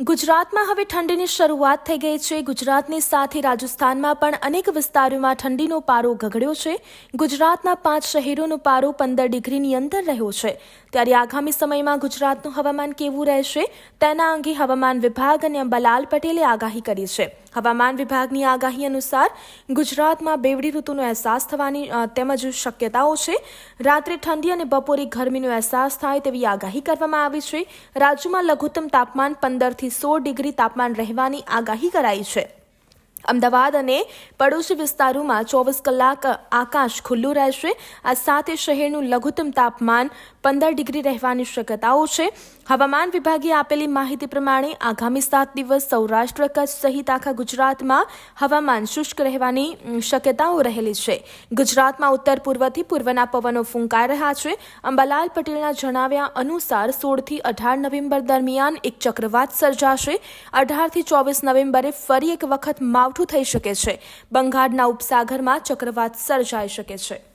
ગુજરાતમાં હવે ઠંડીની શરૂઆત થઈ ગઈ છે. ગુજરાતની સાથે રાજસ્થાનમાં પણ અનેક વિસ્તારોમાં ઠંડીનો પારો ગગડ્યો છે. ગુજરાતના પાંચ શહેરોનો પારો પંદર ડિગ્રીની અંદર રહ્યો છે. ત્યારે આગામી સમયમાં ગુજરાતનું હવામાન કેવું રહેશે? તેના અંગે હવામાન વિભાગ અને અંબાલાલ પટેલે આગાહી કરી છે. હવામાન વિભાગની આગાહી અનુસાર ગુજરાતમાં બેવડી ઋતુનો અહેસાસ થવાની તેમજ શક્યતાઓ છે. રાત્રે ઠંડી અને બપોરે ગરમીનો અહેસાસ થાય તેવી આગાહી કરવામાં આવી છે. રાજ્યમાં લઘુત્તમ તાપમાન પંદરથી સોળ ડિગ્રી તાપમાન રહેવાની આગાહી કરાઈ છે. અમદાવાદ અને પડોશી વિસ્તારોમાં ચોવીસ કલાક આકાશ ખુલ્લું રહેશે. આ સાથે શહેરનું લઘુત્તમ તાપમાન પંદર ડિગ્રી રહેવાની શક્યતાઓ છે. હવામાન વિભાગે આપેલી માહિતી પ્રમાણે આગામી સાત દિવસ સૌરાષ્ટ્ર કચ્છ સહિત આખા ગુજરાતમાં હવામાન શુષ્ક રહેવાની શક્યતાઓ રહેલી છે. ગુજરાતમાં ઉત્તર પૂર્વથી પૂર્વના પવનો ફૂંકાઈ રહ્યા છે. અંબાલાલ પટેલના જણાવ્યા અનુસાર સોળથી અઢાર નવેમ્બર દરમિયાન એક ચક્રવાત સર્જાશે. અઢારથી ચોવીસ નવેમ્બરે ફરી એક વખત માવઠું થઈ શકે છે. બંગાળના ઉપસાગરમાં ચક્રવાત સર્જાઈ શકે છે.